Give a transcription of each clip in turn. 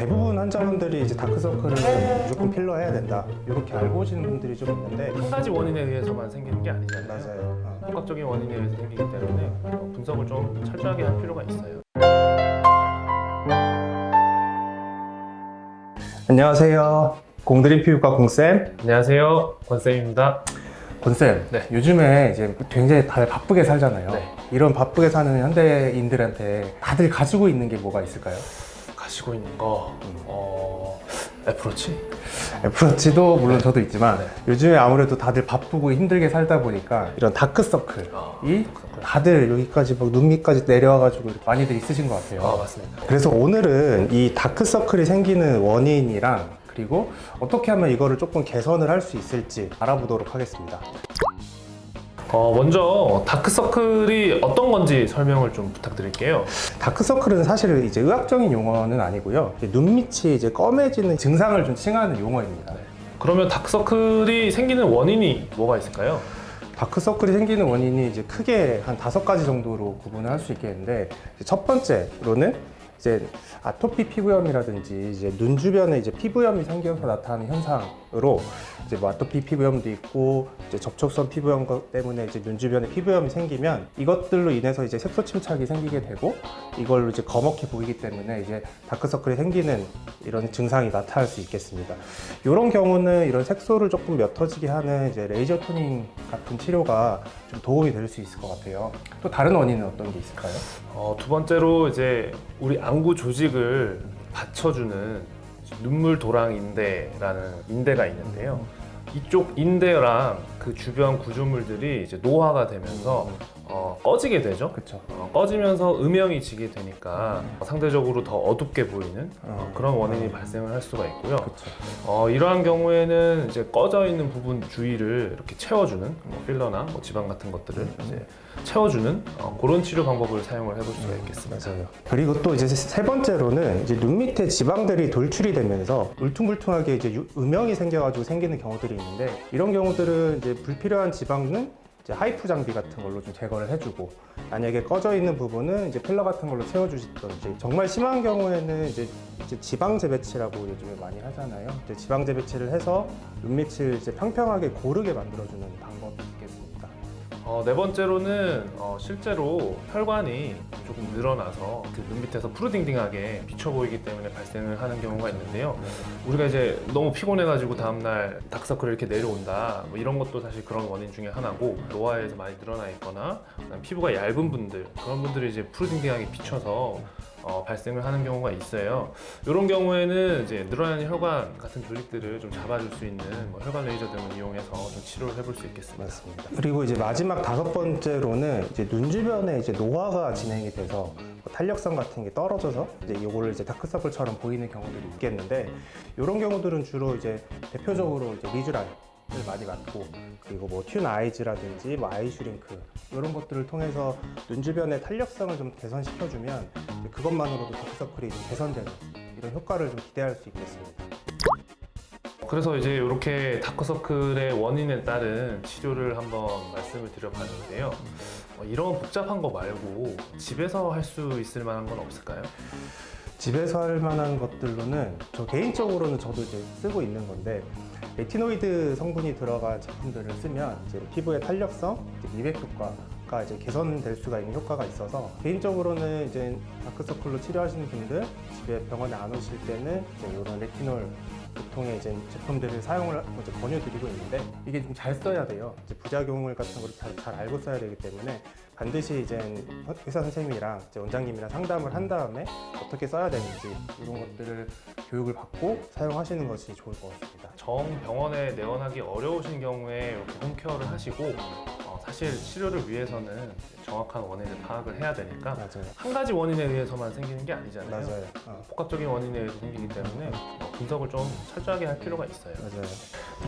대부분 환자분들이 이제 다크서클을 무조건 필러 해야 된다 이렇게 알고 오시는 분들이 좀 있는데 한 가지 원인에 의해서만 생기는 게 아니잖아요. 맞아요. 어. 복합적인 원인에 의해서 생기기 때문에 어, 분석을 좀 철저하게 할 필요가 있어요. 안녕하세요. 공드림 피부과 공쌤. 안녕하세요, 권쌤입니다. 권쌤, 네. 요즘에 이제 굉장히 다들 바쁘게 살잖아요. 네. 이런 바쁘게 사는 현대인들한테 다들 가지고 있는 게 뭐가 있을까요? 가지고 있는 거, 어, 애플워치? 애플워치도 물론 저도 있지만 네. 요즘에 아무래도 다들 바쁘고 힘들게 살다 보니까 이런 다크서클이 어, 다들 여기까지 막 눈 밑까지 내려와가지고 많이들 있으신 것 같아요. 아, 맞습니다. 그래서 오늘은 이 다크서클이 생기는 원인이랑 그리고 어떻게 하면 이거를 조금 개선을 할 수 있을지 알아보도록 하겠습니다. 어, 먼저 다크서클이 어떤 건지 설명을 좀 부탁드릴게요. 다크서클은 사실 이제 의학적인 용어는 아니고요. 눈 밑이 이제 검해지는 증상을 좀 칭하는 용어입니다. 그러면 다크서클이 생기는 원인이 뭐가 있을까요? 다크서클이 생기는 원인이 이제 크게 한 다섯 가지 정도로 구분을 할 수 있겠는데 첫 번째로는 이제 아토피 피부염이라든지 이제 눈 주변에 이제 피부염이 생겨서 나타나는 현상으로 이제 뭐 아토피 피부염도 있고 이제 접촉성 피부염 것 때문에 이제 눈 주변에 피부염이 생기면 이것들로 인해서 이제 색소 침착이 생기게 되고 이걸로 이제 검게 보이기 때문에 이제 다크서클이 생기는 이런 증상이 나타날 수 있겠습니다. 이런 경우는 이런 색소를 조금 옅어지게 하는 이제 레이저 토닝 같은 치료가 좀 도움이 될 수 있을 것 같아요. 또 다른 원인은 어떤 게 있을까요? 어, 두 번째로 이제 우리 안구 조직을 받쳐주는 눈물 도랑 인대라는 인대가 있는데요. 이쪽 인대랑 그 주변 구조물들이 이제 노화가 되면서 어, 꺼지게 되죠. 그렇죠. 어, 꺼지면서 음영이 지게 되니까 상대적으로 더 어둡게 보이는 어, 그런 원인이 발생을 할 수가 있고요. 그렇죠. 어, 이러한 경우에는 이제 꺼져 있는 부분 주위를 이렇게 채워주는 뭐 필러나 뭐 지방 같은 것들을 이제 채워주는 어, 그런 치료 방법을 사용을 해볼 수가 있겠습니다. 맞아요. 그리고 또 이제 세 번째로는 이제 눈 밑에 지방들이 돌출이 되면서 울퉁불퉁하게 이제 유- 음영이 생겨가지고 생기는 경우들이 있는데 이런 경우들은 이제 불필요한 지방은 하이프 장비 같은 걸로 좀 제거를 해주고 만약에 꺼져 있는 부분은 이제 필러 같은 걸로 채워주시던지 정말 심한 경우에는 이제, 지방 재배치라고 요즘에 많이 하잖아요. 이제 지방 재배치를 해서 눈 밑을 이제 평평하게 고르게 만들어주는 방법이 있겠습니다. 어, 네 번째로는 어, 실제로 혈관이 조금 늘어나서 그 눈 밑에서 푸르딩딩하게 비쳐 보이기 때문에 발생을 하는 경우가 있는데요. 우리가 이제 너무 피곤해가지고 다음날 다크서클이 이렇게 내려온다. 뭐 이런 것도 사실 그런 원인 중에 하나고 노화에서 많이 늘어나 있거나 그다음 피부가 얇은 분들 그런 분들이 이제 푸르딩딩하게 비쳐서 어, 발생을 하는 경우가 있어요. 이런 경우에는 이제 늘어나는 혈관 같은 조직들을 좀 잡아줄 수 있는 뭐 혈관 레이저 등을 이용해서 좀 치료를 해볼 수 있겠습니다. 맞습니다. 그리고 이제 마지막 다섯 번째로는 이제 눈 주변에 이제 노화가 진행이 돼서 뭐 탄력성 같은 게 떨어져서 이제 이거를 이제 다크서클처럼 보이는 경우들이 있겠는데 이런 경우들은 주로 이제 대표적으로 이제 을 많이 맞고 그리고 뭐 튠 아이즈라든지 뭐 아이 슈링크 이런 것들을 통해서 눈 주변의 탄력성을 좀 개선시켜주면 그것만으로도 다크서클이 좀 개선되는 이런 효과를 좀 기대할 수 있겠습니다. 그래서 이제 이렇게 다크서클의 원인에 따른 치료를 한번 말씀을 드려봤는데요. 어, 이런 복잡한 거 말고 집에서 할 수 있을 만한 건 없을까요? 집에서 할 만한 것들로는 저 개인적으로는 저도 이제 쓰고 있는 건데 레티노이드 성분이 들어간 제품들을 쓰면 이제 피부의 탄력성, 이제 미백 효과가 이제 개선될 수가 있는 효과가 있어서 개인적으로는 이제 다크서클로 치료하시는 분들 집에 병원에 안 오실 때는 이런 레티놀 보통의 이제 제품들을 사용을 이제 권유드리고 있는데 이게 좀 잘 써야 돼요. 이제 부작용을 같은 걸 잘, 잘 알고 써야 되기 때문에 반드시 이제 의사 선생님이랑 이제 원장님이랑 상담을 한 다음에 어떻게 써야 되는지 이런 것들을 교육을 받고 사용하시는 것이 좋을 것 같습니다. 정 병원에 내원하기 어려우신 경우에 이렇게 홈케어를 하시고 어, 사실 치료를 위해서는 정확한 원인을 파악을 해야 되니까 맞아요. 한 가지 원인에 의해서만 생기는 게 아니잖아요. 맞아요. 어, 복합적인 원인에 의해서 생기기 때문에 어, 분석을 좀 철저하게 할 필요가 있어요. 맞아요.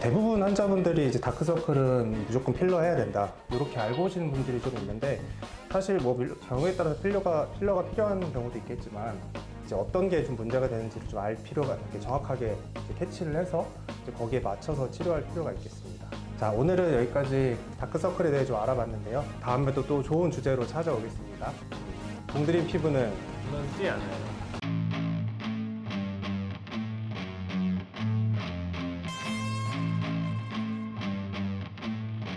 대부분 환자분들이 이제 다크서클은 무조건 필러 해야 된다. 이렇게 알고 오시는 분들이 좀 있는데 사실 뭐 밀- 경우에 따라서 필러가 필러가 필요한 경우도 있겠지만 이제 어떤 게 좀 문제가 되는지를 좀 알 필요가 이렇게 정확하게 이제 캐치를 해서 이제 거기에 맞춰서 치료할 필요가 있겠습니다. 자 오늘은 여기까지 다크서클에 대해 좀 알아봤는데요. 다음에도 또 좋은 주제로 찾아오겠습니다. 공드림 피부는 눈은 띄 않아요.